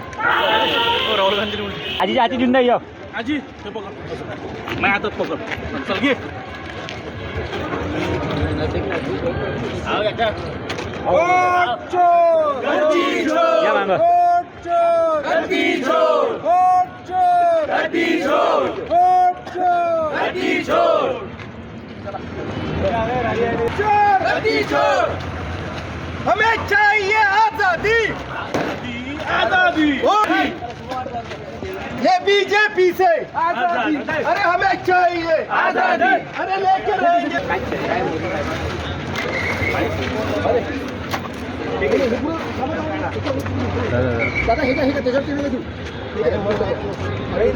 राहुल गांधी उलटी आजी आजी जिंदा ये आजी हे पकड नाही हातात पकड चल घे या मांग हमें चाहिए आज़ादी। आज़ादी। ये बीजेपी से। आज़ादी। अरे हमें चाहिए। आज़ादी। अरे लेके रहेंगे। दादा हे का हे का त्याच्यावर TV अरे,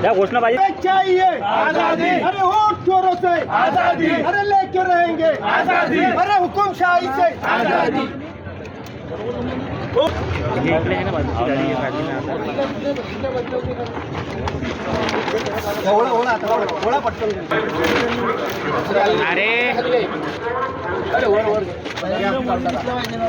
क्या घोषणा भाई चाहिए। आज़ादी। अरे चोरों से। आज़ादी। अरे लेके रहेंगे। आज़ादी। अरे हुकुम शाही से। आज़ादी। अरे.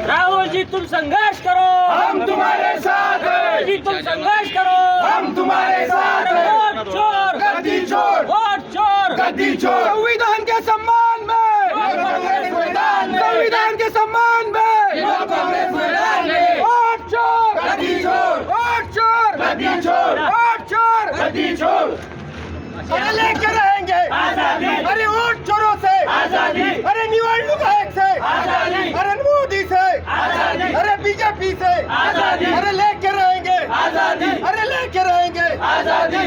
राहुल जी तुम संघर्ष करो. हम तुम्हारे साथ हैं. जी तुम संघर्ष करो. हम तुम्हारे साथ हैं. वोट चोर. गद्दी चोर. वोट चोर. गद्दी चोर. संविधान के सम्मान में संविधान के सम्मान में वोट चोर गद्दी चोर वोट चोर गद्दी चोर वोट चोर गद्दी चोर अरे लेके रहेंगे। आजादी। अरे वोट चोरों से। आजादी। अरे निवडणूक आयोग से। आजादी। अरे मोदी से। आजादी। अरे बीजेपी से। आजादी। अरे लेके रहेंगे। आजादी। अरे लेके रहेंगे। आजादी।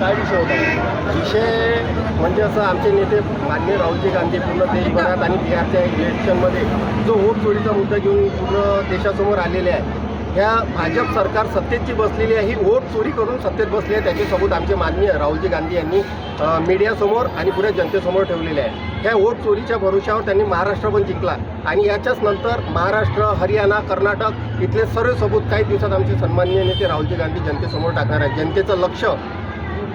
काय विषय होता विषय म्हणजे असं आमचे नेते माननीय राहुलजी गांधी पूर्ण देशभरात आणि बिहारच्या इलेक्शनमध्ये जो वोट चोरीचा मुद्दा घेऊन पूर्ण देशासमोर आलेले आहे. ह्या भाजप सरकार सत्तेत जी बसलेली आहे ही वोट चोरी करून सत्तेत बसली आहे. त्याच्यासोबत आमचे माननीय राहुलजी गांधी यांनी मीडियासमोर आणि पुऱ्या जनतेसमोर ठेवलेले आहे. ह्या वोट चोरीच्या भरोशावर त्यांनी महाराष्ट्र पण जिंकला. आणि याच्याच नंतर महाराष्ट्र हरियाणा कर्नाटक इथले सर्व सबूत काही दिवसात आमचे सन्माननीय नेते राहुलजी गांधी जनतेसमोर टाकणार आहेत. जनतेचं लक्ष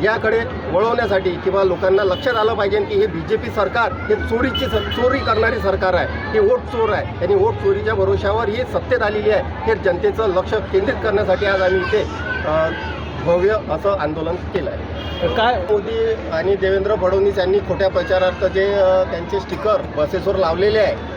याकडे वळवण्यासाठी किंवा लोकांना लक्षात आलं पाहिजे की हे बी जे पी सरकार हे चोरीची स- चोरी करणारी सरकार आहे. हे वोट चोर आहे. त्यांनी वोट चोरीच्या भरोशावर ही सत्तेत आलेली आहे. हे जनतेचं लक्ष केंद्रित करण्यासाठी आज आम्ही इथे भव्य असं आंदोलन केलं आहे काय? मोदी आणि देवेंद्र फडणवीस यांनी खोट्या प्रचारार्थ जे त्यांचे स्टिकर बसेसवर लावलेले आहे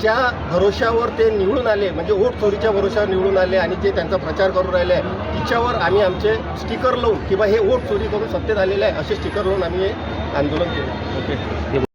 ज्या भरोशावर ते निवडून आले म्हणजे वोट चोरीच्या भरोशावर निवडून आले आणि जे त्यांचा प्रचार करून राहिले आहे रिक्षावर आम्ही आमचे स्टिकर लावून किंवा हे वोट चोरी करून सत्तेत आलेले आहे असे स्टिकर लावून आम्ही हे आंदोलन केलं. ओके.